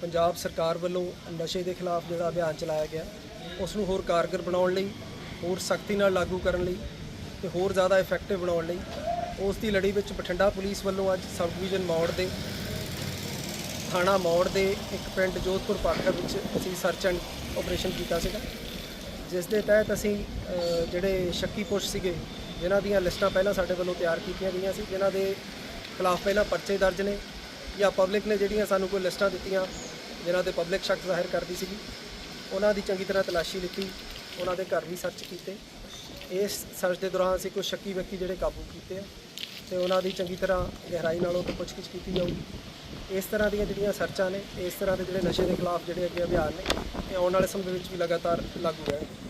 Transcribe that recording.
ਪੰਜਾਬ ਸਰਕਾਰ ਵੱਲੋਂ ਨਸ਼ੇ ਦੇ ਖਿਲਾਫ ਜਿਹੜਾ ਅਭਿਆਨ ਚਲਾਇਆ ਗਿਆ ਉਸ ਨੂੰ ਹੋਰ ਕਾਰਗਰ ਬਣਾਉਣ ਲਈ, ਹੋਰ ਸਖਤੀ ਨਾਲ ਲਾਗੂ ਕਰਨ ਲਈ ਤੇ ਹੋਰ ਜ਼ਿਆਦਾ ਇਫੈਕਟਿਵ ਬਣਾਉਣ ਲਈ, ਉਸ ਦੀ ਲੜੀ ਵਿੱਚ ਬਠਿੰਡਾ ਪੁਲਿਸ ਵੱਲੋਂ ਅੱਜ ਸਬ ਡਿਵੀਜ਼ਨ ਮੌੜ ਦੇ ਥਾਣਾ ਮੌੜ ਦੇ ਇੱਕ ਪਿੰਡ ਜੋਧਪੁਰ ਪਾਖਰ ਵਿੱਚ ਅਸੀਂ ਸਰਚ ਐਂਡ ਆਪਰੇਸ਼ਨ ਕੀਤਾ ਸੀਗਾ। ਜਿਸ ਦੇ ਤਹਿਤ ਅਸੀਂ ਜਿਹੜੇ ਸ਼ੱਕੀ ਪੁਸ਼ ਸੀਗੇ, ਜਿਨ੍ਹਾਂ ਦੀਆਂ ਲਿਸਟਾਂ ਪਹਿਲਾਂ ਸਾਡੇ ਵੱਲੋਂ ਤਿਆਰ ਕੀਤੀਆਂ ਗਈਆਂ ਸੀ, ਜਿਨ੍ਹਾਂ ਦੇ ਖਿਲਾਫ ਪਹਿਲਾਂ ਪਰਚੇ ਦਰਜ ਨੇ ਜਾਂ ਪਬਲਿਕ ਨੇ ਜਿਹੜੀਆਂ ਸਾਨੂੰ ਕੋਈ ਲਿਸਟਾਂ ਦਿੱਤੀਆਂ, ਜਿਨ੍ਹਾਂ ਤੇ ਪਬਲਿਕ ਸ਼ੱਕ ਜ਼ਾਹਿਰ ਕਰਦੀ ਸੀਗੀ, ਉਹਨਾਂ ਦੀ ਚੰਗੀ ਤਰ੍ਹਾਂ ਤਲਾਸ਼ੀ ਲਿੱਤੀ, ਉਹਨਾਂ ਦੇ ਘਰ ਵੀ ਸਰਚ ਕੀਤੇ। ਇਸ ਸਰਚ ਦੇ ਦੌਰਾਨ ਅਸੀਂ ਕੁਝ ਸ਼ੱਕੀ ਵਿਅਕਤੀ ਜਿਹੜੇ ਕਾਬੂ ਕੀਤੇ ਆ, ਤੇ ਉਹਨਾਂ ਦੀ ਚੰਗੀ ਤਰ੍ਹਾਂ ਗਹਿਰਾਈ ਨਾਲ ਉਹ ਪੁੱਛਗਿੱਛ ਕੀਤੀ ਜਾਊਗੀ। ਇਸ ਤਰ੍ਹਾਂ ਦੀਆਂ ਜਿਹੜੀਆਂ ਸਰਚਾਂ ਨੇ, ਇਸ ਤਰ੍ਹਾਂ ਦੇ ਜਿਹੜੇ ਨਸ਼ੇ ਦੇ ਖਿਲਾਫ ਜਿਹੜੇ ਅੱਗੇ ਅਭਿਆਨ ਨੇ, ਇਹ ਆਉਣ ਵਾਲੇ ਸਮੇਂ ਵਿੱਚ ਵੀ ਲਗਾਤਾਰ ਲਾਗੂ ਰਹਿਣਗੇ।